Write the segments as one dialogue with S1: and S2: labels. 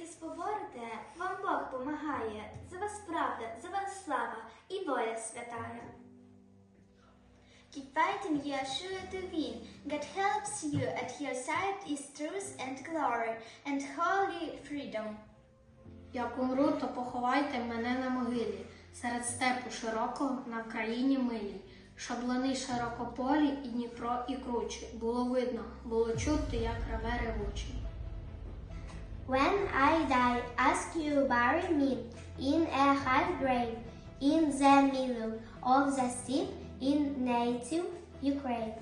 S1: бійтесь поборете, вам Бог помагає. За вас правда, за вас слава і воля святая. Keep fighting, you are to win. God helps you, at your side is truth and glory and holy freedom.
S2: Як умру, то поховайте мене на могилі, серед степу широкого на країні милій. Шаблани широкополі і Дніпро і кручі. Було видно, було чути, як реве ревучий.
S3: When I die, ask you bury me in a high grave in the middle of the steppe in native Ukraine.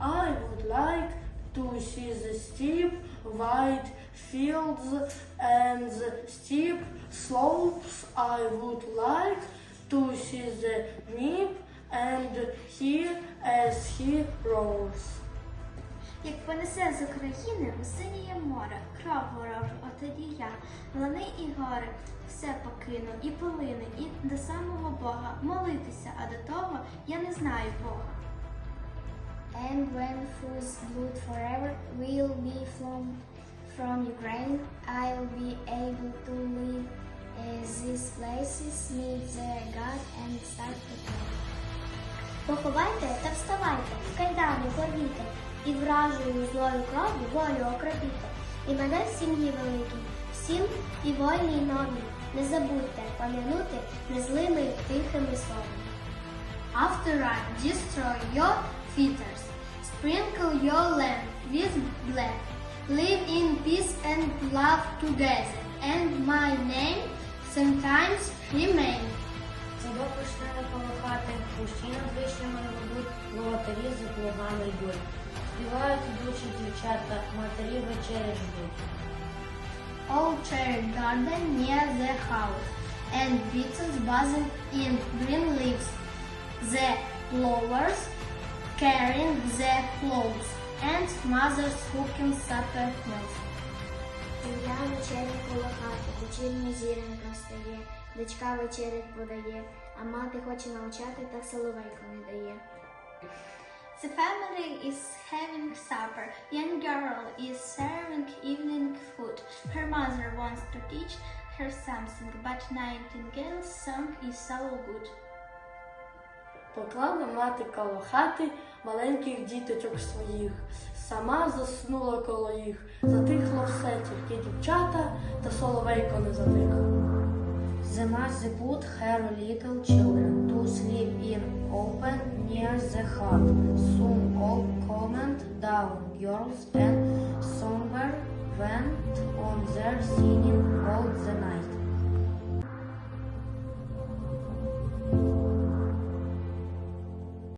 S4: I would like to see the steep white fields and the steep slopes. I would like to see the nip and hear as he roars.
S1: Як понесе з України у синіє море, кров ворожу, отоді я, лани і гори, все покину, і полини, і до самого Бога молитися, а до того я не знаю Бога.
S3: And when whose blood forever will be flown from Ukraine, I'll be able to leave uh, these places, meet the God and start to pray. Поховайте та вставайте, в кайдану порвіте, і вражою злою кров'ю волю окропіте. І мене в сім'ї великій, всім і вольній новій, не забудьте пам'янути незлими тихими словами.
S2: After I destroy your fetters, sprinkle your land with blood, live in peace and love together, and my name sometimes remain.
S5: Себе почне полохати, кущі над вишнями ведуть, ловотарі за плугами йдуть. Співають ідучі дівчата, матері вечері ждуть.
S2: All cherry garden near the house, and beetles buzzing in green leaves. The blowers carrying the clothes, and mothers cooking supper meals.
S3: Сім'я вечеря коло хати, вечірня зіронька встає, дочка вечерять подає, а мати хоче навчати, та соловейко не дає.
S1: The family is having supper. Young girl is serving evening food. Her mother wants to teach her something, but Nightingale's song is so good.
S4: Поклала мати коло хати маленьких діточок своїх, сама заснула коло їх, затихло все, тільки дівчата та соловейко не затихло.
S5: The mother put her little children to sleep in open near the hut. Soon all calmed down, girls and somber went on their singing all the night.